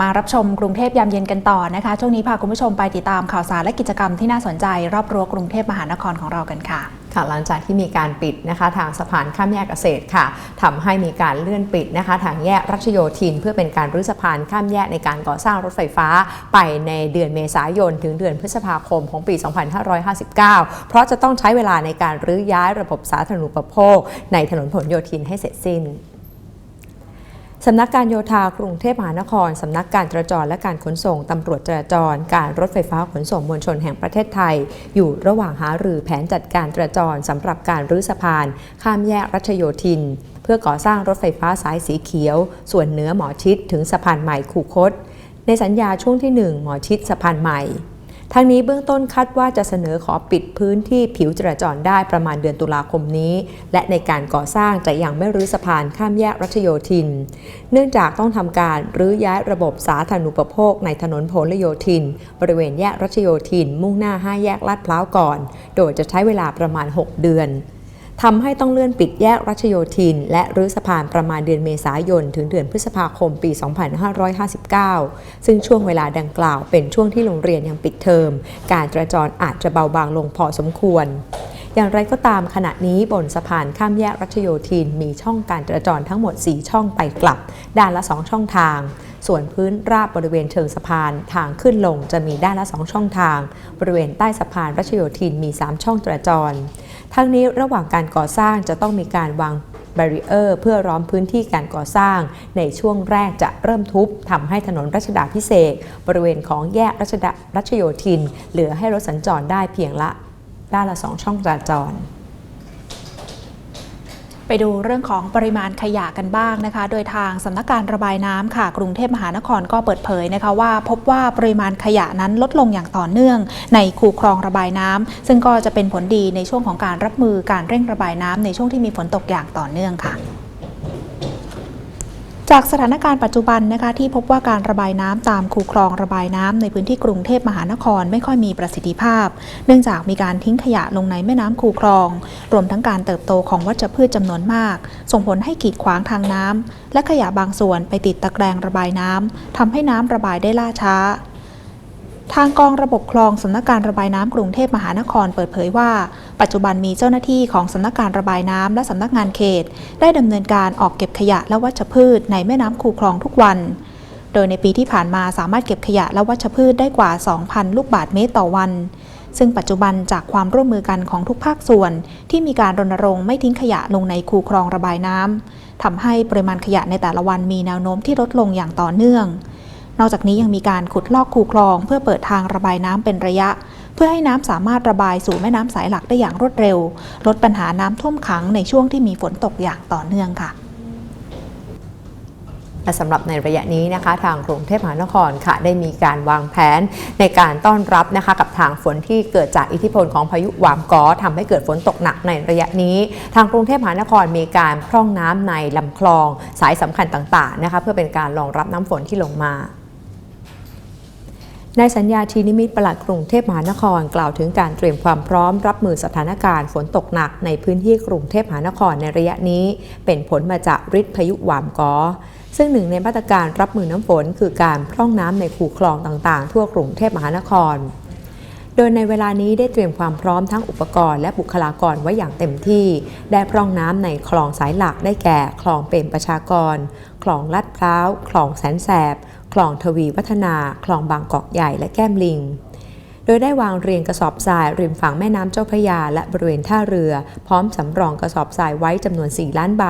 มารับชมกรุงเทพยามเย็นกันต่อนะคะ ช่วงนี้พาคุณผู้ชมไปติดตามข่าวสารและกิจกรรมที่น่าสนใจ รอบรั้วกรุงเทพมหานครของเรากันค่ะค่ะหลังจากที่มีการปิดนะคะทางสะพานข้ามแยกเกษตรค่ะทำให้มีการเลื่อนปิดนะคะทางแยกรัชโยธิน เพื่อเป็นการรื้อสะพานข้ามแยกในการก่อสร้างรถไฟฟ้า ไปในเดือนเมษายน ถึงเดือนพฤษภาคมของปี 2559 เพราะจะต้องใช้เวลาในการรื้อย้ายระบบสาธารณูปโภค ในถนนผลโยธินให้เสร็จสิ้น สำนักการโยธากรุงเทพมหานคร สำนักการจราจรและการขนส่งตำรวจจราจร การรถไฟฟ้าขนส่งมวลชนแห่งประเทศไทย อยู่ระหว่างหารือแผนจัดการจราจรสำหรับการรื้อสะพาน ข้ามแยกรัชโยธิน เพื่อก่อสร้างรถไฟฟ้าสายสีเขียว ส่วนเหนือหมอชิดถึงสะพานใหม่คูคต ในสัญญาช่วงที่ 1 หมอชิดสะพานใหม่ ทั้งนี้เบื้องต้นคาดว่าจะเสนอขอปิดพื้นที่ผิวจราจรได้ประมาณเดือนตุลาคมนี้ และในการก่อสร้างจะยังไม่รื้อสะพานข้ามแยกรัชโยธิน เนื่องจากต้องทำการรื้อย้ายระบบสาธารณูปโภคในถนนพหลโยธิน บริเวณแยกรัชโยธิน มุ่งหน้า 5 แยกลาดพร้าวก่อน โดยจะใช้เวลาประมาณ 6 เดือน ทำให้ต้องเลื่อนปิดแยกรัชโยธิน และรื้อสะพานประมาณเดือนเมษายน ถึงเดือนพฤษภาคมปี 2559 ซึ่งช่วงเวลาดังกล่าวเป็นช่วงที่โรงเรียนยังปิดเทอม การจราจรอาจจะเบาบางลงพอสมควร อย่างไรก็ตามขณะนี้บนสะพานข้ามแยกรัชโยธิน มีช่องการจราจรทั้งหมด 4 ช่องไปกลับ ด้านละ 2 ช่องทาง ส่วนพื้นราบบริเวณเชิงสะพานทางขึ้นลงจะมีด้านละ 2 ช่องทาง บริเวณใต้สะพานรัชโยธินมี 3 ช่องจราจร ทั้งนี้ระหว่างการก่อสร้างจะต้องมีการวางบาริเออร์เพื่อร้อมพื้นที่การก่อสร้าง ในช่วงแรกจะเริ่มทุบทำให้ถนนรัชดาพิเศษบริเวณของแยกรัชดารัชโยธิน เหลือให้รถสัญจรได้เพียงละด้านละสองช่องจราจร ไปดูเรื่องของปริมาณขยะกันบ้างนะคะ โดยทางสำนักการระบายน้ำค่ะ กรุงเทพมหานครก็เปิดเผยนะคะว่า พบว่าปริมาณขยะนั้นลดลงอย่างต่อเนื่อง ในคูคลองระบายน้ำซึ่งก็จะเป็นผลดีในช่วงของการรับมือการเร่งระบายน้ำในช่วงที่มีฝนตกอย่างต่อเนื่องค่ะ จากสถานการณ์ปัจจุบันนะคะที่พบว่าการระบายน้ำตามคูคลองระบายน้ำในพื้นที่กรุงเทพมหานครไม่ค่อยมีประสิทธิภาพ เนื่องจากมีการทิ้งขยะลงในแม่น้ำคูคลอง รวมทั้งการเติบโตของวัชพืชจำนวนมาก ส่งผลให้กีดขวางทางน้ำและขยะบางส่วนไปติดตะแกรงระบายน้ำทำให้น้ำระบายได้ล่าช้า ทางกองระบบคลองสำนักการระบายน้ำกรุงเทพมหานครเปิดเผยว่า ปัจจุบันมีเจ้าหน้าที่ของสำนักการระบายน้ำและสำนักงานเขต ได้ดำเนินการออกเก็บขยะและวัชพืชในแม่น้ำคูคลองทุกวัน โดยในปีที่ผ่านมาสามารถเก็บขยะและวัชพืชได้กว่า 2,000 ลูกบาทเมตรต่อวัน ซึ่งปัจจุบันจากความร่วมมือกันของทุกภาคส่วน ที่มีการรณรงค์ไม่ทิ้งขยะลงในคูคลองระบายน้ำทำให้ปริมาณขยะในแต่ละวันมีแนวโน้มที่ลดลงอย่างต่อเนื่อง นอกจากนี้ยังมีการขุดลอกคูคลอง เพื่อเปิดทางระบายน้ำเป็นระยะ เพื่อให้น้ำสามารถระบายสู่แม่น้ำสายหลักได้อย่างรวดเร็ว ลดปัญหาน้ำท่วมขังในช่วงที่มีฝนตกอย่างต่อเนื่องค่ะและสำหรับในระยะนี้นะคะ ทางกรุงเทพมหานครค่ะ ได้มีการวางแผนในการต้อนรับนะคะ กับทางฝนที่เกิดจากอิทธิพลของพายุหวามกอทำให้เกิดฝนตกหนักในระยะนี้ ทางกรุงเทพมหานครมีการพร่องน้ำในลำคลอง สายสำคัญต่างๆนะคะ เพื่อเป็นการรองรับน้ำฝนที่ลงมา ในสัญญาทีนิมิตรปลัดกรุงเทพมหานครกล่าวถึงการเตรียมความพร้อมรับมือสถานการณ์ฝนตกหนักในพื้นที่กรุงเทพมหานครในระยะนี้ เป็นผลมาจากฤทธิ์พายุหวามกอซึ่งหนึ่งในมาตรการรับมือน้ำฝน คือการพร่องน้ำในคูคลองต่างๆ ทั่วกรุงเทพมหานคร โดยในเวลานี้ได้เตรียมความพร้อมทั้งอุปกรณ์และบุคลากรไว้อย่างเต็มที่ ได้พร่องน้ำในคลองสายหลักได้แก่ คลองเปรมประชากร คลองลาดพร้าว คลองแสนแสบ คลองทวีวัฒนา คลองบางกอกใหญ่และแก้มลิง โดยได้วางเรียงกระสอบทรายริมฝั่งแม่น้ำเจ้าพระยา และบริเวณท่าเรือ พร้อมสำรองกระสอบทรายไว้จำนวน 4 ล้านใบ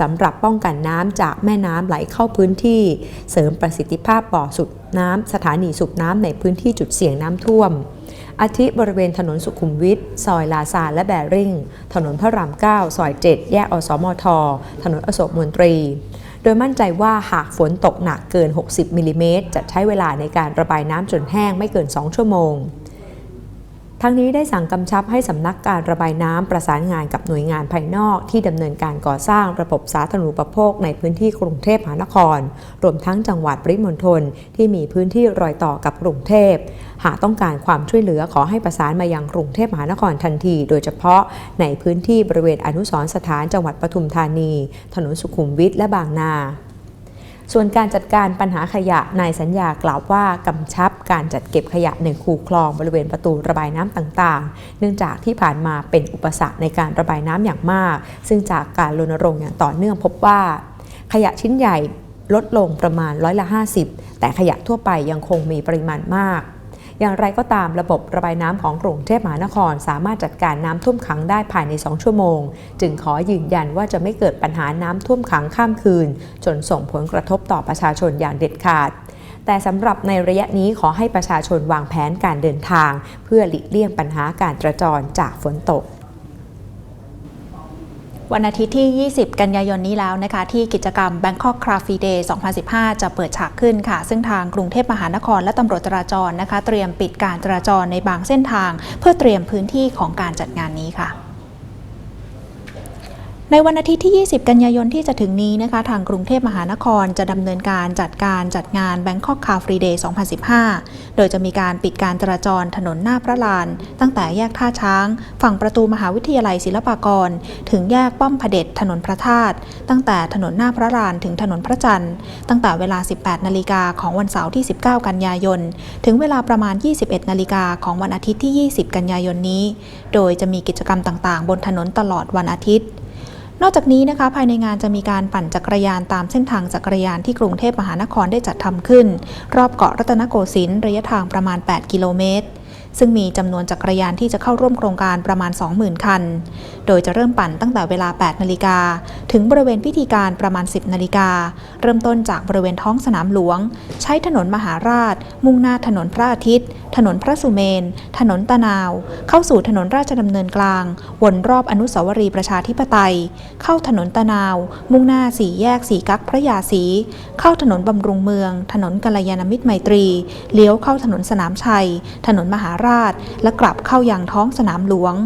สำหรับป้องกันน้ำจากแม่น้ำไหลเข้าพื้นที่ เสริมประสิทธิภาพบ่อสุดน้ำสถานีสูบน้ำในพื้นที่จุดเสี่ยงน้ำท่วมอาทิบริเวณถนนสุขุมวิท ซอยลาซาและแบริ่ง ถนนพระราม 9 ซอย 7 แยกอสมท ถนนอโศกมนตรี ดยมั่นใจว่าหากฝนตกหนักเกิน 60มิลลิเมตรจะใช้เวลาในการระบายน้ำจนแห้งไม่เกิน 2 ชั่วโมง ทั้งนี้ได้สั่งกำชับให้สำนักการระบายน้ำประสานงานกับหน่วยงานภายนอกที่ดำเนินการก่อสร้างระบบสาธารณูปโภคในพื้นที่กรุงเทพมหานคร รวมทั้งจังหวัดปริมณฑลที่มีพื้นที่รอยต่อกับกรุงเทพ หากต้องการความช่วยเหลือขอให้ประสานมายังกรุงเทพมหานครทันที โดยเฉพาะในพื้นที่บริเวณอนุสรสถานจังหวัดปทุมธานี ถนนสุขุมวิทและบางนา ส่วนการจัดการปัญหาขยะนายสัญญากล่าวว่ากำชับการจัดเก็บขยะในคูคลองบริเวณประตูระบายน้ำต่างๆ เนื่องจากที่ผ่านมาเป็นอุปสรรคในการระบายน้ำอย่างมาก ซึ่งจากการรณรงค์อย่างต่อเนื่องพบว่า ขยะชิ้นใหญ่ลดลงประมาณร้อยละ 50 แต่ขยะทั่วไปยังคงมีปริมาณมาก อย่างไรก็ตามระบบระบายน้ำของกรุงเทพมหานคร สามารถจัดการน้ำท่วมขังได้ภายใน 2 ชั่วโมง จึงขอยืนยันว่าจะไม่เกิดปัญหาน้ำท่วมขังข้ามคืน จนส่งผลกระทบต่อประชาชนอย่างเด็ดขาดแต่สำหรับในระยะนี้ขอให้ประชาชนวางแผนการเดินทาง เพื่อหลีกเลี่ยงปัญหาการจราจรจากฝนตก วันอาทิตย์ที่ 20 กันยายนนี้แล้วนะคะ ที่กิจกรรม Bangkok Craft Day 2015 จะเปิดฉากขึ้นค่ะ ซึ่งทางกรุงเทพมหานครและตำรวจจราจรนะคะ เตรียมปิดการจราจรในบางเส้นทาง เพื่อเตรียมพื้นที่ของการจัดงานนี้ค่ะ ในวันอาทิตย์ที่ 20 กันยายนที่จะถึงนี้นะคะ ทางกรุงเทพมหานครจะดำเนินการจัดการจัดงาน Bangkok Car Free Day 2015 โดยจะมีการปิดการจราจรถนนหน้าพระลาน ตั้งแต่แยกท่าช้าง ฝั่งประตูมหาวิทยาลัยศิลปากร ถึงแยกป้อมพเด็จถนนพระธาตุตั้งแต่ถนนหน้าพระลานถึงถนนพระจันทร์ ตั้งแต่เวลา 18 นาฬิกาของวันเสาร์ที่ 19 กันยายน ถึงเวลาประมาณ 21 นาฬิกาของวันอาทิตย์ที่ 20 กันยายนนี้ โดยจะมีกิจกรรมต่างๆ บนถนนตลอดวันอาทิตย์ นอกจากนี้นะคะภายในงานจะมีการปั่นจักรยานตามเส้นทางจักรยานที่กรุงเทพมหานครได้จัดทำขึ้น รอบเกาะรัตนโกสินทร์ระยะทางประมาณ 8 กิโลเมตรซึ่งมีจำนวนจักรยานที่จะเข้าร่วมโครงการประมาณ 20,000 คัน โดยจะเริ่มปั่นตั้งแต่เวลา 8 นาฬิกา ถึงบริเวณพิธีการประมาณ 10 นาฬิกา เริ่มต้นจากบริเวณท้องสนามหลวง ใช้ถนนมหาราช มุ่งหน้าถนนพระอาทิตย์ ถนนพระสุเมน ถนนตะนาว เข้าสู่ถนนราชดำเนินกลาง วนรอบอนุสาวรีย์ประชาธิปไตย เข้าถนนตะนาว มุ่งหน้าสี่แยกสีกักพระยาศรีเข้าถนนบำรุงเมือง ถนนกัลยาณมิตรไมตรี เลี้ยวเข้าถนนสนามชัย ถนนมหาราช และกลับเข้ายังท้องสนามหลวง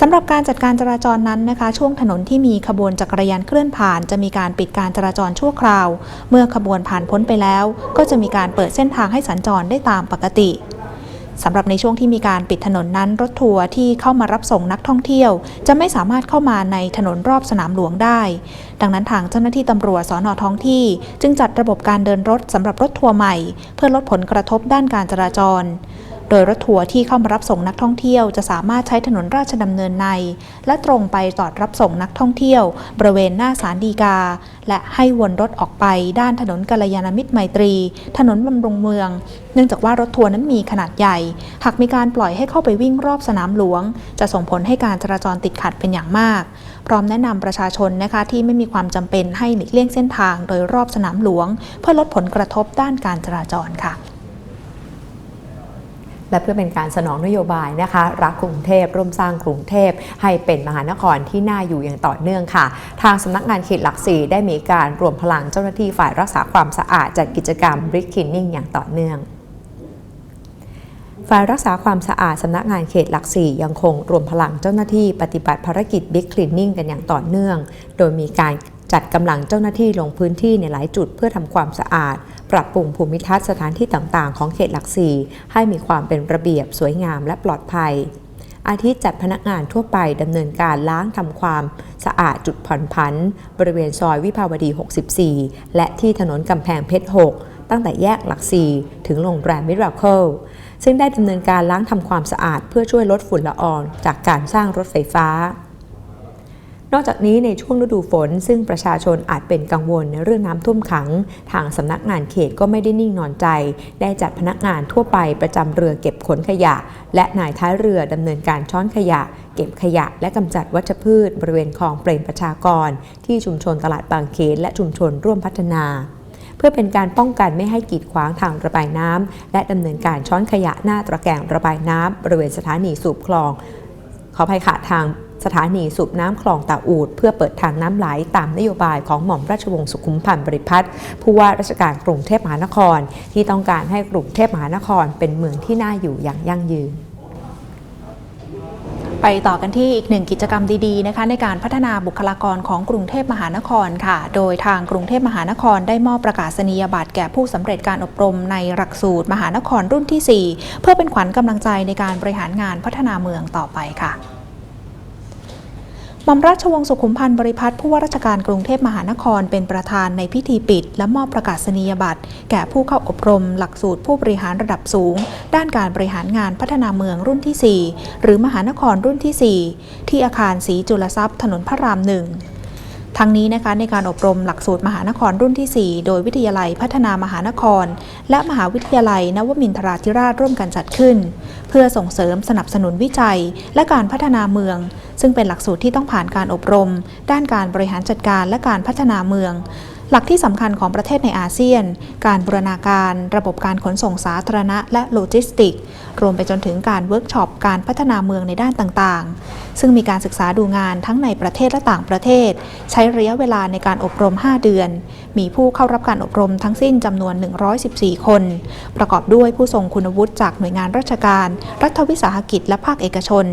สำหรับการจัดการจราจรนั้นนะคะ ช่วงถนนที่มีขบวนจักรยานเคลื่อนผ่าน จะมีการปิดการจราจรชั่วคราว เมื่อขบวนผ่านพ้นไปแล้ว ก็จะมีการเปิดเส้นทางให้สัญจรได้ตามปกติสำหรับในช่วงที่มีการปิดถนนนั้นรถทัวร์ที่เข้ามารับส่งนักท่องเที่ยว จะไม่สามารถเข้ามาในถนนรอบสนามหลวงได้ ดังนั้นทางเจ้าหน้าที่ตำรวจสอนอท้องที่ จึงจัดระบบการเดินรถสำหรับรถทัวร์ใหม่ เพื่อลดผลกระทบด้านการจราจร โดยรถทัวร์ที่เข้ามารับส่งนักท่องเที่ยวจะสามารถใช้ถนนราชดำเนินใน และตรงไปจอดรับส่งนักท่องเที่ยว บริเวณหน้าศาลฎีกา และให้วนรถออกไปด้านถนนกัลยาณมิตรไมตรี ถนนบำรุงเมือง เนื่องจากว่ารถทัวร์นั้นมีขนาดใหญ่ หากมีการปล่อยให้เข้าไปวิ่งรอบสนามหลวง จะส่งผลให้การจราจรติดขัดเป็นอย่างมาก พร้อมแนะนำประชาชนนะคะที่ไม่มีความจำเป็นให้หลีกเลี่ยงเส้นทางโดยรอบสนามหลวง เพื่อลดผลกระทบด้านการจราจรค่ะ และเพื่อเป็นการสนองนโยบายนะคะ รักกรุงเทพร่วมสร้างกรุงเทพ ให้เป็นมหานครที่น่าอยู่อย่างต่อเนื่องค่ะ ทางสำนักงานเขตหลักสี่ได้มีการรวมพลังเจ้าหน้าที่ฝ่ายรักษาความสะอาดจัดกิจกรรม Brick Cleaning อย่างต่อเนื่องฝ่ายรักษาความสะอาดสำนักงานเขตหลักสี่ยังคงรวมพลังเจ้าหน้าที่ปฏิบัติภารกิจ Big Cleaning กันอย่างต่อเนื่อง โดยมีการ จัดกำลังเจ้าหน้าที่ลงพื้นที่ในหลายจุดเพื่อทำความสะอาด ปรับปรุงภูมิทัศน์สถานที่ต่างๆ ของเขตหลักสี่ให้มีความเป็นระเบียบสวยงามและปลอดภัย อาทิตย์จัดพนักงานทั่วไปดำเนินการล้างทำความสะอาดจุดผ่อนผัน บริเวณซอยวิภาวดี 64 และที่ถนนกำแพงเพชร 6 ตั้งแต่แยกหลักสี่ถึงโรงแรมมิราเคิลซึ่งได้ดำเนินการล้างทำความสะอาดเพื่อช่วยลดฝุ่นละอองจากการสร้างรถไฟฟ้า นอกจากนี้ในช่วงฤดูฝน ซึ่งประชาชนอาจเป็นกังวลในเรื่องน้ำท่วมขัง ทางสำนักงานเขตก็ไม่ได้นิ่งนอนใจ ได้จัดพนักงานทั่วไปประจำเรือเก็บขนขยะ และนายท้ายเรือดำเนินการช้อนขยะ เก็บขยะ และกำจัดวัชพืช บริเวณคลองเปรมประชากร ที่ชุมชนตลาดบางเขนและชุมชนร่วมพัฒนาเพื่อเป็นการป้องกันไม่ให้กีดขวางทางระบายน้ำและดำเนินการช้อนขยะหน้าตระแกรงระบายน้ำบริเวณสถานีสูบคลอง ขออภัยค่ะทาง สถานีสูบน้ำคลองตาอูด เพื่อเปิดทางน้ำไหลตามนโยบายของหม่อมราชวงศ์สุขุมพันธ์บริพัตรผู้ว่าราชการกรุงเทพมหานคร ที่ต้องการให้กรุงเทพมหานครเป็นเมืองที่น่าอยู่อย่างยั่งยืนไปต่อกันที่อีกหนึ่งกิจกรรมดีๆนะคะในการพัฒนาบุคลากรของกรุงเทพมหานครค่ะ โดยทางกรุงเทพมหานครได้มอบประกาศนียบัตรแก่ผู้สำเร็จการอบรมในหลักสูตรมหานครรุ่นที่ 4 เพื่อเป็นขวัญกำลังใจในการบริหารงานพัฒนาเมืองต่อไปค่ะ มอมราชวงศ์สุขุมพันธ์บริพัตรผู้ว่าราชการกรุงเทพมหานครเป็นประธานในพิธีปิด และมอบประกาศนียบัตร แก่ผู้เข้าอบรม หลักสูตรผู้บริหารระดับสูง ด้านการบริหารงานพัฒนาเมืองรุ่นที่ 4 หรือมหานครรุ่นที่ 4 ที่อาคารสีจุลทรัพย์ถนนพระรามหนึ่งทั้งนี้นะคะในการอบรมหลักสูตรมหานครรุ่นที่ 4 โดยวิทยาลัยพัฒนามหานคร และมหาวิทยาลัยนวมินทราธิราชร่วมกันจัดขึ้น เพื่อส่งเสริมสนับสนุนวิจัย และการพัฒนาเมือง ซึ่งเป็นหลักสูตรที่ต้องผ่านการอบรม ด้านการบริหารจัดการและการพัฒนาเมือง หลักที่สำคัญของประเทศในอาเซียน การบูรณาการ ระบบการขนส่งสาธารณะและโลจิสติก รวมไปจนถึงการเวิร์กช็อปการพัฒนาเมืองในด้านต่างๆ ซึ่งมีการศึกษาดูงานทั้งในประเทศและต่างประเทศ ใช้ระยะเวลาในการอบรม 5 เดือน มีผู้เข้ารับการอบรมทั้งสิ้นจำนวน 114 คน ประกอบด้วยผู้ทรงคุณวุฒิจากหน่วยงานราชการ รัฐวิสาหกิจและภาคเอกชน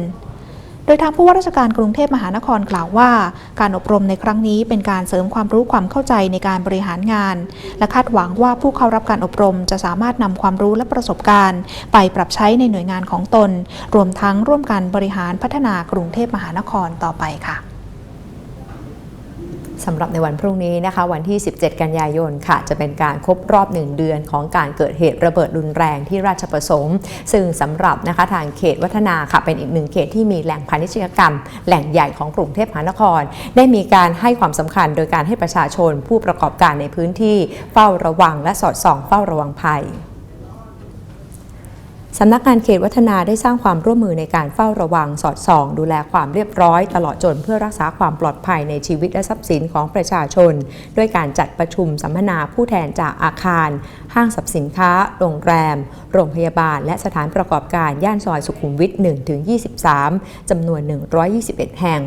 โดยทางผู้ว่าราชการกรุงเทพมหานครกล่าวว่า การอบรมในครั้งนี้เป็นการเสริมความรู้ความเข้าใจในการบริหารงาน และคาดหวังว่าผู้เข้ารับการอบรมจะสามารถนำความรู้และประสบการณ์ ไปปรับใช้ในหน่วยงานของตน รวมทั้งร่วมกันบริหารพัฒนากรุงเทพมหานครต่อไปค่ะ สำหรับในวันพรุ่งนี้นะคะ วันที่ 17 กันยายนค่ะ จะเป็นการครบรอบ 1 เดือนของการเกิดเหตุระเบิดรุนแรงที่ราชประสงค์ ซึ่งสำหรับนะคะทางเขตวัฒนาค่ะเป็นอีกหนึ่งเขตที่มีแหล่งพาณิชยกรรม แหล่งใหญ่ของกรุงเทพมหานคร ได้มีการให้ความสำคัญโดยการให้ประชาชนผู้ประกอบการในพื้นที่เฝ้าระวังและสอดส่องเฝ้าระวังภัย สำนักงานเขตวัฒนาได้สร้างความร่วมมือในการเฝ้าระวังสอดส่อง ดูแลความเรียบร้อย ตลอดจนเพื่อรักษาความปลอดภัยในชีวิตและทรัพย์สินของประชาชน ด้วยการจัดประชุมสัมมนาผู้แทนจากอาคาร ห้างสรรพสินค้า โรงแรม โรงพยาบาล และสถานประกอบการย่านซอยสุขุมวิท 1-23จำนวน 121 แห่ง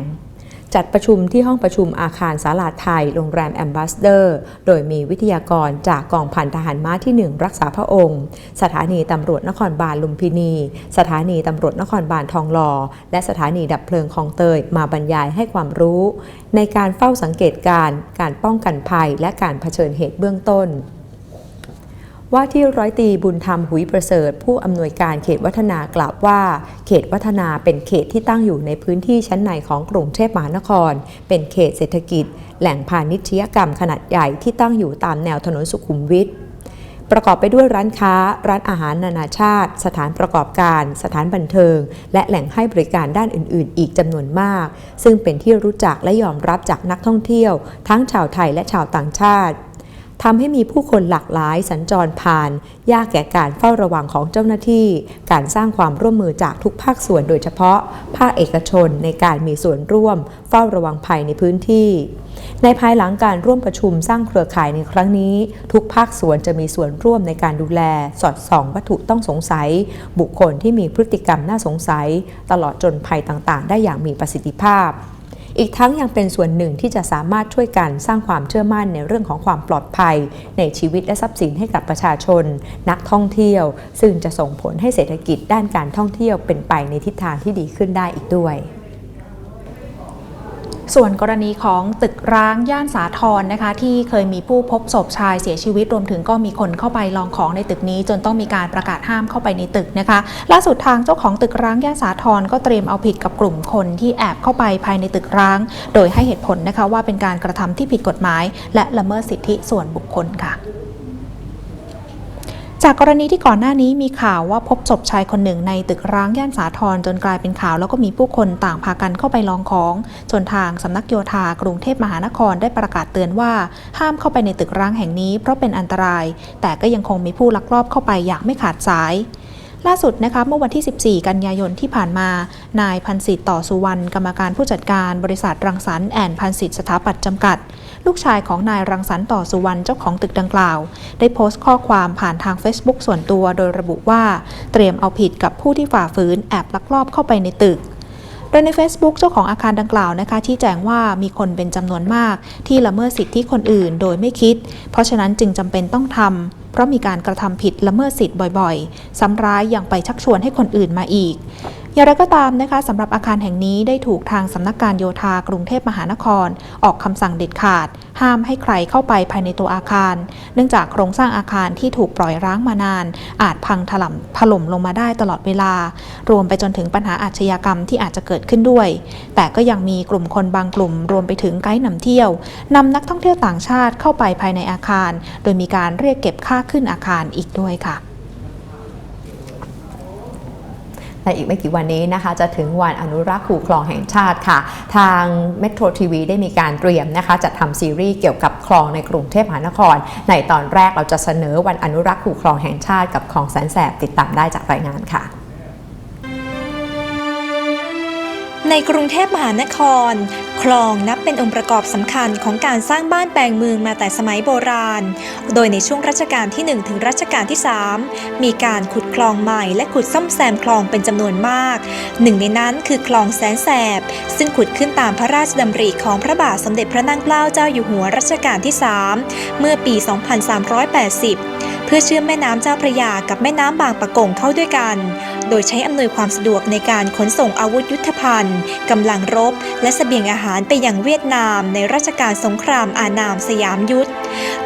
จัดประชุมที่ห้องประชุมอาคารสาลาไทย โรงแรมแอมบาสเดอร์ โดยมีวิทยากรจากกองพันทหารม้าที่ 1 รักษาพระองค์ สถานีตำรวจนครบาลลุมพินี สถานีตำรวจนครบาลทองหล่อ และสถานีดับเพลิงคลองเตยมาบรรยายให้ความรู้ ในการเฝ้าสังเกตการ การป้องกันภัย และการเผชิญเหตุเบื้องต้น ว่าที่ร้อยตีบุญธรรมหุยประเสริฐ ผู้อำนวยการเขตวัฒนากล่าวว่า เขตวัฒนาเป็นเขตที่ตั้งอยู่ในพื้นที่ชั้นในของกรุงเทพมหานคร เป็นเขตเศรษฐกิจ แหล่งพาณิชยกรรมขนาดใหญ่ที่ตั้งอยู่ตามแนวถนนสุขุมวิทประกอบไปด้วยร้านค้า ร้านอาหารนานาชาติ สถานประกอบการ สถานบันเทิง และแหล่งให้บริการด้านอื่น ๆ อีกจำนวนมาก ซึ่งเป็นที่รู้จักและยอมรับจากนักท่องเที่ยว ทั้งชาวไทยและชาวต่างชาติ ทำให้มีผู้คนหลากหลายสัญจรผ่าน ยากแก่การเฝ้าระวังของเจ้าหน้าที่ การสร้างความร่วมมือจากทุกภาคส่วนโดยเฉพาะ ภาคเอกชนในการมีส่วนร่วม เฝ้าระวังภัยในพื้นที่ ในภายหลังการร่วมประชุมสร้างเครือข่ายในครั้งนี้ ทุกภาคส่วนจะมีส่วนร่วมในการดูแล สอดส่อง วัตถุต้องสงสัย บุคคลที่มีพฤติกรรมน่าสงสัย ตลอดจนภัยต่างๆ ได้อย่างมีประสิทธิภาพ อีกทั้งยังเป็นส่วนหนึ่งที่จะสามารถช่วยกันสร้างความเชื่อมั่นในเรื่องของความปลอดภัย ในชีวิตและทรัพย์สินให้กับประชาชน นักท่องเที่ยว ซึ่งจะส่งผลให้เศรษฐกิจด้านการท่องเที่ยวเป็นไปในทิศทางที่ดีขึ้นได้อีกด้วย ส่วนกรณีของตึกร้างย่านสาทรนะคะ ที่เคยมีผู้พบศพชายเสียชีวิตรวมถึงก็มีคนเข้าไปลองของในตึกนี้ จนต้องมีการประกาศห้ามเข้าไปในตึกนะคะ ล่าสุดทางเจ้าของตึกร้างย่านสาทรก็เตรียมเอาผิดกับกลุ่มคนที่แอบเข้าไปภายในตึกร้าง โดยให้เหตุผลนะคะว่าเป็นการกระทำที่ผิดกฎหมาย และละเมิดสิทธิส่วนบุคคลค่ะ จากกรณีที่ก่อนหน้านี้มีข่าวว่าพบศพชายคนหนึ่งในตึกร้างย่านสาทรจนกลายเป็นข่าว แล้วก็มีผู้คนต่างพากันเข้าไปลองของจนทางสำนักโยธากรุงเทพมหานครได้ประกาศเตือนว่า ห้ามเข้าไปในตึกร้างแห่งนี้เพราะเป็นอันตราย แต่ก็ยังคงมีผู้ลักลอบเข้าไปอย่างไม่ขาดสายล่าสุดนะคะเมื่อวันที่ 14 กันยายนที่ผ่านมา นายพันสิทธ์ต่อสุวรรณกรรมการผู้จัดการบริษัทรังสรรค์แอนพันสิทธ์สถาปัตย์จำกัด ลูกชายของนายรังสรรค์ต่อสุวรรณเจ้าของตึกดังกล่าว ได้โพสต์ข้อความผ่านทาง Facebook ส่วนตัวโดยระบุว่า เตรียมเอาผิดกับผู้ที่ฝ่าฝืนแอบลักลอบเข้าไปในตึกโดยใน Facebook เจ้าของอาคารดังกล่าวนะคะที่แจ้งว่ามีคนเป็นจำนวนมาก ที่ละเมิดสิทธิคนอื่นโดยไม่คิด เพราะฉะนั้นจึงจำเป็นต้องทำเพราะมีการกระทำผิดละเมิดสิทธิ์บ่อยๆซ้ำร้ายยังไปชักชวนให้คนอื่นมาอีก อย่างไรก็ตามนะคะสำหรับอาคารแห่งนี้ได้ถูกทางสำนักการโยธากรุงเทพมหานคร ออกคำสั่งเด็ดขาด ห้ามให้ใครเข้าไปภายในตัวอาคาร เนื่องจากโครงสร้างอาคารที่ถูกปล่อยร้างมานาน อาจพังถล่มถล่มลงมาได้ตลอดเวลา รวมไปจนถึงปัญหาอาชญากรรมที่อาจจะเกิดขึ้นด้วย แต่ก็ยังมีกลุ่มคนบางกลุ่ม รวมไปถึงไกด์นำเที่ยวนำนักท่องเที่ยวต่างชาติเข้าไปภายในอาคาร โดยมีการเรียกเก็บค่าขึ้นอาคารอีกด้วยค่ะ ในอีกไม่กี่วันนี้นะคะ จะถึงวันอนุรักษ์ขู่คลองแห่งชาติค่ะ ทางเมโทรทีวีได้มีการเตรียมนะคะจัดทำซีรีส์เกี่ยวกับคลองในกรุงเทพมหานคร ในตอนแรกเราจะเสนอวันอนุรักษ์ขู่คลองแห่งชาติกับคลองแสนแสบติดตามได้จากรายงานค่ะ ในกรุงเทพมหานคร คลองนับเป็นองค์ประกอบสำคัญของการสร้างบ้านแปลงเมืองมาแต่สมัยโบราณ โดยในช่วงรัชกาลที่ 1 ถึงรัชกาลที่ 3 มีการขุดคลองใหม่และขุดซ่อมแซมคลองเป็นจำนวนมาก หนึ่งในนั้นคือคลองแสนแสบ ซึ่งขุดขึ้นตามพระราชดำริของพระบาทสมเด็จพระนั่งเกล้าเจ้าอยู่หัวรัชกาลที่ 3 เมื่อปี 2380 เพื่อเชื่อมแม่น้ำเจ้าพระยากับแม่น้ำบางปะกงเข้าด้วยกัน โดยใช้อำนวยความสะดวกในการขนส่งอาวุธยุทธภัณฑ์กำลังรบ และเสบียงอาหารไปยังเวียดนามในรัชกาลสงครามอานามสยามยุทธ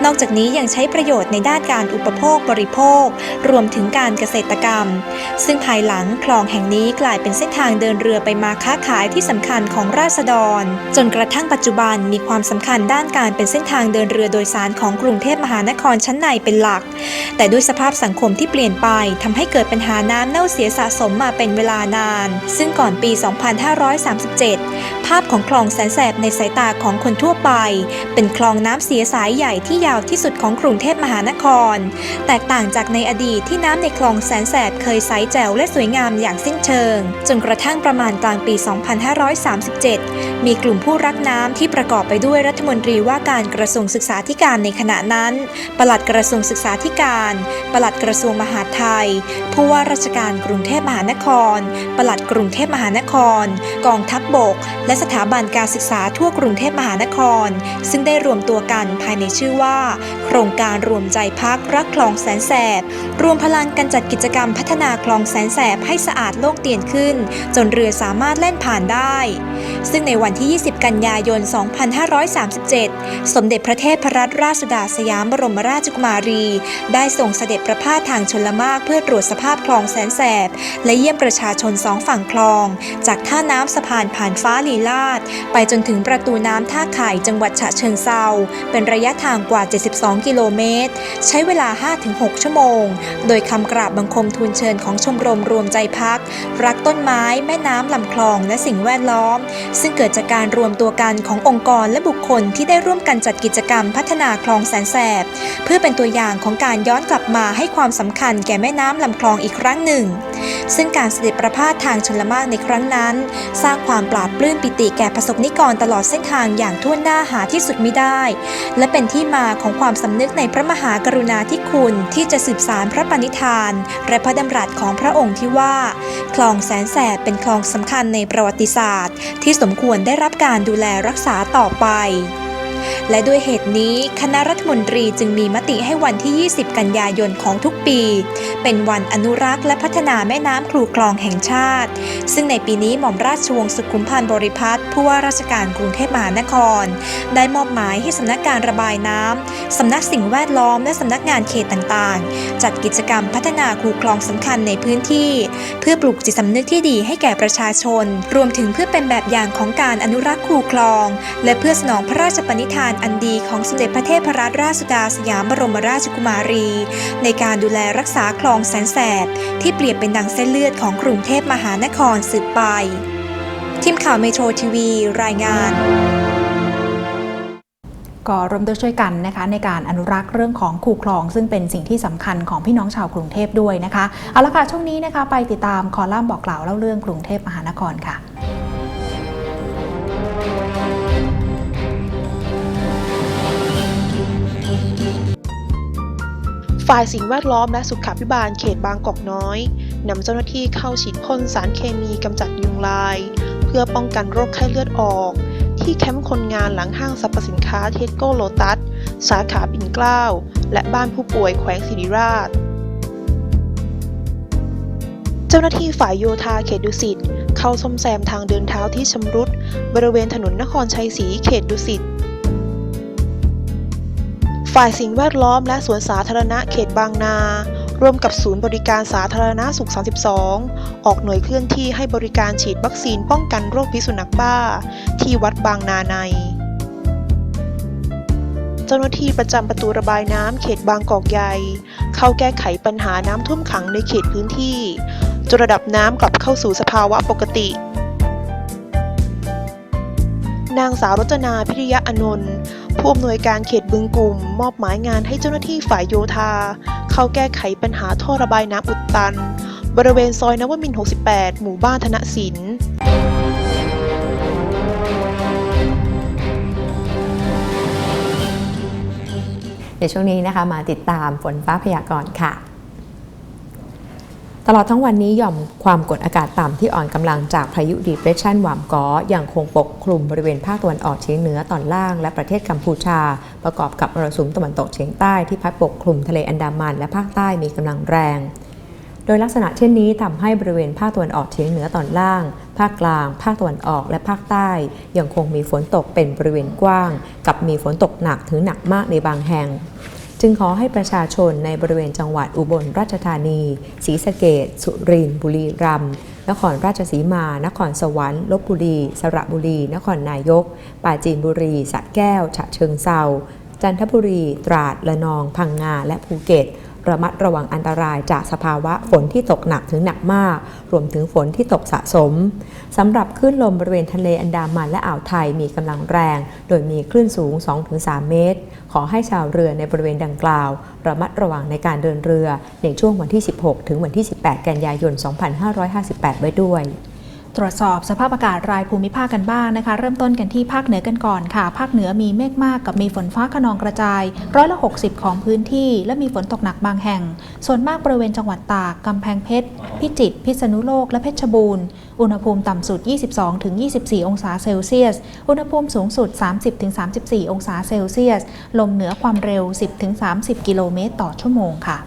นอกจากนี้ยังใช้ประโยชน์ในด้านการอุปโภคบริโภค รวมถึงการเกษตรกรรม ซึ่งภายหลังคลองแห่งนี้กลายเป็นเส้นทางเดินเรือไปมาค้าขายที่สำคัญของราษฎร จนกระทั่งปัจจุบันมีความสำคัญด้านการเป็นเส้นทางเดินเรือโดยสารของกรุงเทพมหานครชั้นในเป็นหลัก แต่ด้วยสภาพสังคมที่เปลี่ยนไปทำให้เกิดปัญหาน้ำเน่าเสียสะสมมาเป็นเวลานาน ซึ่งก่อนปี 2537 ภาพของคลองแสนแสบในสายตาของคนทั่วไป เป็นคลองน้ำเสียสายใหญ่ที่ยาวที่สุดของกรุงเทพมหานคร แตกต่างจากในอดีตที่น้ำในคลองแสนแสบเคยใสแจ๋วและสวยงามอย่างสิ้นเชิง จนกระทั่งประมาณกลางปี 2537 มีกลุ่มผู้รักน้ำที่ประกอบไปด้วยรัฐมนตรีว่าการกระทรวงศึกษาธิการในขณะนั้นปลัดกระทรวงศึกษาธิการ ปลัดกระทรวงมหาดไทย ผู้ว่าราชการกรุงเทพมหานคร ปลัดกรุงเทพมหานคร กองทัพบบก และสถาบันการศึกษาทั่วกรุงเทพมหานคร ซึ่งได้รวมตัวกันภายในชื่อว่า โครงการรวมใจพักรักคลองแสนแสบ รวมพลังกันจัดกิจกรรมพัฒนาคลองแสนแสบให้สะอาดโล่งเตียนขึ้น จนเรือสามารถแล่นผ่านได้ ซึ่งในวันที่ 20 กันยายน 2537 สมเด็จพระเทพรัตนราชสุดาสยามบรมราชกุมารี ได้ส่งเสด็จประพาสทางชนละมากเพื่อตรวจสภาพคลองแสนแสบและเยี่ยมประชาชนสองฝั่งคลอง จากท่าน้ำสะพานผ่านฟ้าลีลาด ไปจนถึงประตูน้ำท่าไข่จังหวัดฉะเชิงเซาเป็นระยะทางกว่า 72 กิโลเมตร ใช้เวลา 5-6 ชั่วโมง โดยคำกราบบังคมทูลเชิญของชมรมรวมใจพัก รักต้นไม้แม่น้ำลำคลองและสิ่งแวดล้อม ซึ่งเกิดจากการรวมตัวกันขององค์กรและบุคคลที่ได้ร่วมกันจัดกิจกรรมพัฒนาคลองแสนแสบ เพื่อเป็นตัวอย่างของการย้อนกลับมาให้ความสำคัญแก่แม่น้ำลำคลองอีกครั้งหนึ่งซึ่งการเสด็จประพาสทางชนละมากในครั้งนั้น สร้างความปราบปลื้มปิติแก่ประสบนิกรตลอดเส้นทางอย่างทั่วหน้าหาที่สุดมิได้ และเป็นที่มาของความสำนึกในพระมหากรุณาธิคุณที่จะสืบสารพระปณิธาน และพระดำรัสของพระองค์ที่ว่า คลองแสนแสบเป็นคลองสำคัญในประวัติศาสตร์ ที่สมควรได้รับการดูแลรักษาต่อไป และด้วยเหตุนี้คณะรัฐมนตรีจึงมีมติให้วันที่ 20 กันยายนของทุกปี เป็นวันอนุรักษ์และพัฒนาแม่น้ำครูคลองแห่งชาติ ซึ่งในปีนี้หม่อมราชวงศ์สุขุมพันธ์บริพัตรผู้ว่าราชการกรุงเทพมหานคร ได้มอบหมายให้สำนักการระบายน้ำสำนักสิ่งแวดล้อมและสำนักงานเขตต่างๆ จัดกิจกรรมพัฒนาคูคลองสำคัญในพื้นที่ เพื่อปลูกจิตสำนึกที่ดีให้แก่ประชาชน รวมถึงเพื่อเป็นแบบอย่างของการอนุรักษ์คูคลอง และเพื่อสนองพระราชปณิธานอันดีของสมเด็จพระเทพรัตนราชสุดาสยามบรมราชกุมารี ในการดูแลรักษาคลองแสนแสบ ที่เปรียบเป็นดังเส้นเลือดของกรุงเทพมหานครสืบไป ทีมข่าวเมโทรทีวี รายงานก็ร่วมด้วยช่วยกันนะคะในการอนุรักษ์เรื่องของคูคลอง ซึ่งเป็นสิ่งที่สำคัญของพี่น้องชาวกรุงเทพด้วยนะคะเอาละค่ะช่วงนี้นะคะไปติดตามคอลัมน์บอกกล่าวเล่าเรื่องกรุงเทพมหานครค่ะ ฝ่ายสิ่งแวดล้อมและสุขาภิบาลเขตบางกอกน้อยนำเจ้าหน้าที่เข้าฉีดพ่นสารเคมีกำจัดยุงลาย เพื่อป้องกันโรคไข้เลือดออก ที่แคมป์คนงานหลังห้างสรรพสินค้าเทสโก้โลตัส สาขาปิ่นเกล้า และบ้านผู้ป่วยแขวงศิริราช เจ้าหน้าที่ฝ่ายโยธาเขตดุสิตเข้าซ่อมแซมทางเดินเท้าที่ชำรุด บริเวณถนนนครชัยศรีเขตดุสิต ฝ่ายสิ่งแวดล้อมและสวนสาธารณะเขตบางนา ร่วมกับศูนย์บริการสาธารณสุข 32 ออกหน่วยเคลื่อนที่ให้บริการฉีดวัคซีนป้องกันโรคพิษสุนัขบ้า ที่วัดบางนาใน เจ้าหน้าที่ประจำประตูระบายน้ำเขตบางกอกใหญ่ เข้าแก้ไขปัญหาน้ำท่วมขังในเขตพื้นที่จนระดับน้ำกลับเข้าสู่สภาวะปกตินางสาวรจนาพิริยะอนนท์ ผู้อำนวยการเขตบึงกลุ่ม มอบหมายงานให้เจ้าหน้าที่ฝ่ายโยธา เข้าแก้ไขปัญหาท่อระบายน้ำอุดตัน บริเวณซอยนวมิน 68 หมู่บ้านธนสินในช่วงนี้นะคะมาติดตามฝนฟ้าพยากรณ์ค่ะ ตลอดทั้งวันนี้หย่อมความกดอากาศต่ำที่อ่อนกำลังจากพายุ depression หวามก้อยังคงปกคลุมบริเวณภาคตะวันออกเฉียงเหนือตอนล่าง และประเทศกัมพูชา ประกอบกับมรสุมตะวันตกเฉียงใต้ที่พัดปกคลุมทะเลอันดามันและภาคใต้มีกำลังแรง โดยลักษณะเช่นนี้ทำให้บริเวณภาคตะวันออกเฉียงเหนือตอนล่าง ภาคกลาง ภาคตะวันออกและภาคใต้ ยังคงมีฝนตกเป็นบริเวณกว้าง กับมีฝนตกหนักถึงหนักมากในบางแห่ง จึงขอให้ประชาชนในบริเวณจังหวัดอุบลราชธานีศรีสะเกษสุรินทร์บุรีรัมย์นครราชสีมา นครสวรรค์ ลบบุรี สระบุรี นครนายก ป่าจีนบุรีสระแก้ว ฉะเชิงเซาจันทบุรี ตราด ละนอง พังงา และภูเก็ต ระมัดระวังอันตรายจากสภาวะฝนที่ตกหนักถึงหนักมาก รวมถึงฝนที่ตกสะสมสำหรับคลื่นลมบริเวณทะเลอันดามันและอ่าวไทยมีกำลังแรง โดยมีคลื่นสูง 2-3 เมตร ขอให้ชาวเรือในบริเวณดังกล่าว ระมัดระวังในการเดินเรือในช่วงวันที่ 16 ถึงวันที่ 18 กันยายน 2558 ไว้ด้วย ตรวจสอบสภาพอากาศรายภูมิภาคกันบ้างนะคะ เริ่มต้นกันที่ภาคเหนือกันก่อนค่ะ ภาคเหนือมีเมฆมากกับมีฝนฟ้าขนองกระจายร้อยละ 60 ของพื้นที่ และมีฝนตกหนักบางแห่ง ส่วนมากบริเวณจังหวัดตาก กำแพงเพชร พิจิตรพิษณุโลก และเพชรบูรณ์ อุณหภูมิต่ำสุด 22-24 องศาเซลเซียส อุณหภูมิสูงสุด 30-34 องศาเซลเซียส ลมเหนือความเร็ว 10-30 กิโลเมตรต่อชั่วโมงค่ะ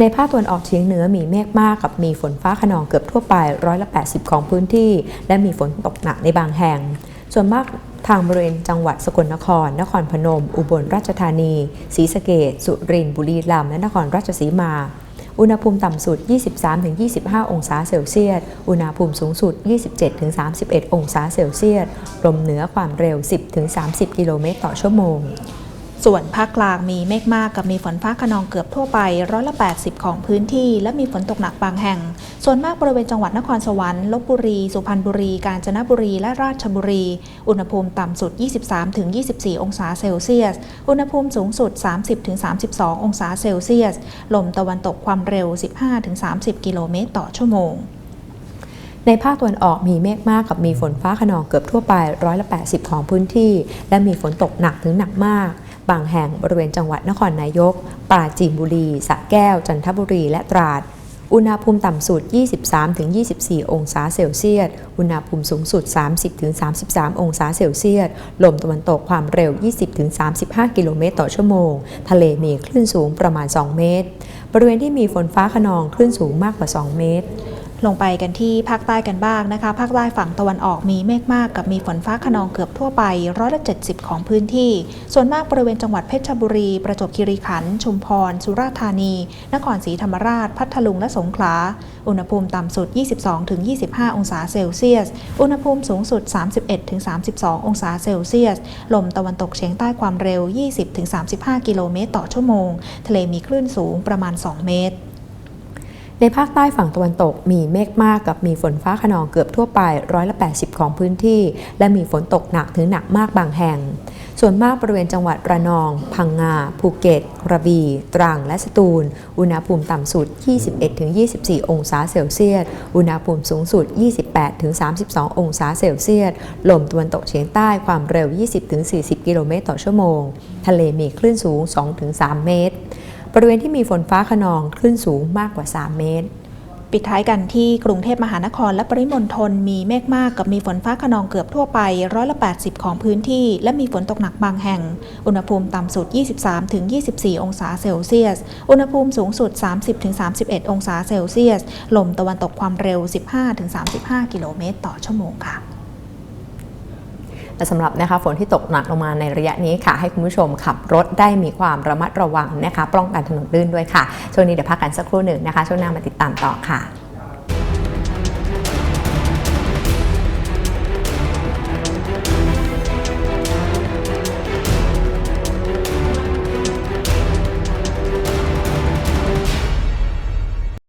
ในภาคตะวันออกเฉียงเหนือมีเมฆมากกับมีฝนฟ้าขนองเกือบทั่วไปร้อยละ 80 ของพื้นที่ และมีฝนตกหนักในบางแห่ง ส่วนมากทางบริเวณจังหวัดสกลนคร นครพนม อุบลราชธานี ศรีสะเกษสุรินทร์บุรีรัมย์และนครราชสีมา อุณหภูมิต่ำสุด 23-25 องศาเซลเซียส อุณหภูมิสูงสุด 27-31 องศาเซลเซียส ลมเหนือความเร็ว 10-30 กิโลเมตรต่อชั่วโมง ส่วนภาคกลางมีเมฆมากกับมีฝนฟ้าขนองเกือบทั่วไปร้อยละ 80 ของพื้นที่ และมีฝนตกหนักบางแห่ง ส่วนมากบริเวณจังหวัดนครสวรรค์ลบบุรี สุพรรณบุรี กาญจนบุรี และราชบุรี อุณหภูมิต่ำสุด 23-24 องศาเซลเซียส อุณหภูมิสูงสุด 30-32 องศาเซลเซียส ลมตะวันตกความเร็ว 15-30 กิโลเมตรต่อชั่วโมงในภาคตะวันออกมีเมฆมากกับมีฝนฟ้าขนองเกือบทั่วไปร้อยละ 80 ของพื้นที่ และมีฝนตกหนักถึงหนักมาก บางแห่งบริเวณจังหวัดนครนายก ปราจีนบุรีสระแก้ว จันทบุรีและตราด อุณหภูมิต่ำสุด 23-24 องศาเซลเซียส อุณหภูมิสูงสุด 30-33 องศาเซลเซียส ลมตะวันตกความเร็ว 20-35 กิโลเมตรต่อชั่วโมง ทะเลมีคลื่นสูงประมาณ 2 เมตร บริเวณที่มีฝนฟ้าขนองคลื่นสูงมากกว่า 2 เมตร ลงไปกันที่ภาคใต้กันบ้างนะคะ ภาคใต้ฝั่งตะวันออกมีเมฆมากกับมีฝนฟ้าขนองเกือบทั่วไปร้อยละ70ของพื้นที่ ส่วนมากบริเวณจังหวัดเพชรบุรี ประจวบคีรีขันธ์ชุมพร สุราษฎร์ธานี นครศรีธรรมราช พัทลุงและสงขลา อุณหภูมิต่ำสุด 22-25 องศาเซลเซียส อุณหภูมิสูงสุด 31-32 องศาเซลเซียส ลมตะวันตกเฉียงใต้ความเร็ว 20-35 กิโลเมตรต่อชั่วโมง ทะเลมีคลื่นสูงประมาณ 2 เมตร ในภาคใต้ฝั่งตะวันตกมีเมฆมากกับมีฝนฟ้าขนองเกือบทั่วไปร้อยละ 80 ของพื้นที่ และมีฝนตกหนักถึงหนักมากบางแห่ง ส่วนมากบริเวณจังหวัดระนอง พังงา ภูเก็ต กระบี่ ตรัง และสตูล อุณหภูมิต่ำสุด 21-24 องศาเซลเซียส อุณหภูมิสูงสุด 28-32 องศาเซลเซียส ลมตะวันตกเฉียงใต้ความเร็ว 20-40 กิโลเมตรต่อชั่วโมง ทะเลมีคลื่นสูง 2-3 เมตร บริเวณที่มีฝนฟ้าขนองคลื่นสูงมากกว่า 3 เมตร ปิดท้ายกันที่กรุงเทพมหานครและปริมณฑลมีเมฆมากกับมีฝนฟ้าขนองเกือบทั่วไปร้อยละ 80 ของพื้นที่ และมีฝนตกหนักบางแห่ง อุณหภูมิต่ำสุด 23-24 องศาเซลเซียส อุณหภูมิสูงสุด 30-31 องศาเซลเซียส ลมตะวันตกความเร็ว 15-35 กิโลเมตรต่อชั่วโมงค่ะ และสำหรับนะคะฝนที่ตกหนักลงมาในระยะนี้ค่ะ ให้คุณผู้ชมขับรถได้มีความระมัดระวังนะคะป้องกันถนนลื่นด้วยค่ะ ช่วงนี้เดี๋ยวพักกันสักครู่หนึ่งนะคะ ช่วงหน้ามาติดตามต่อค่ะ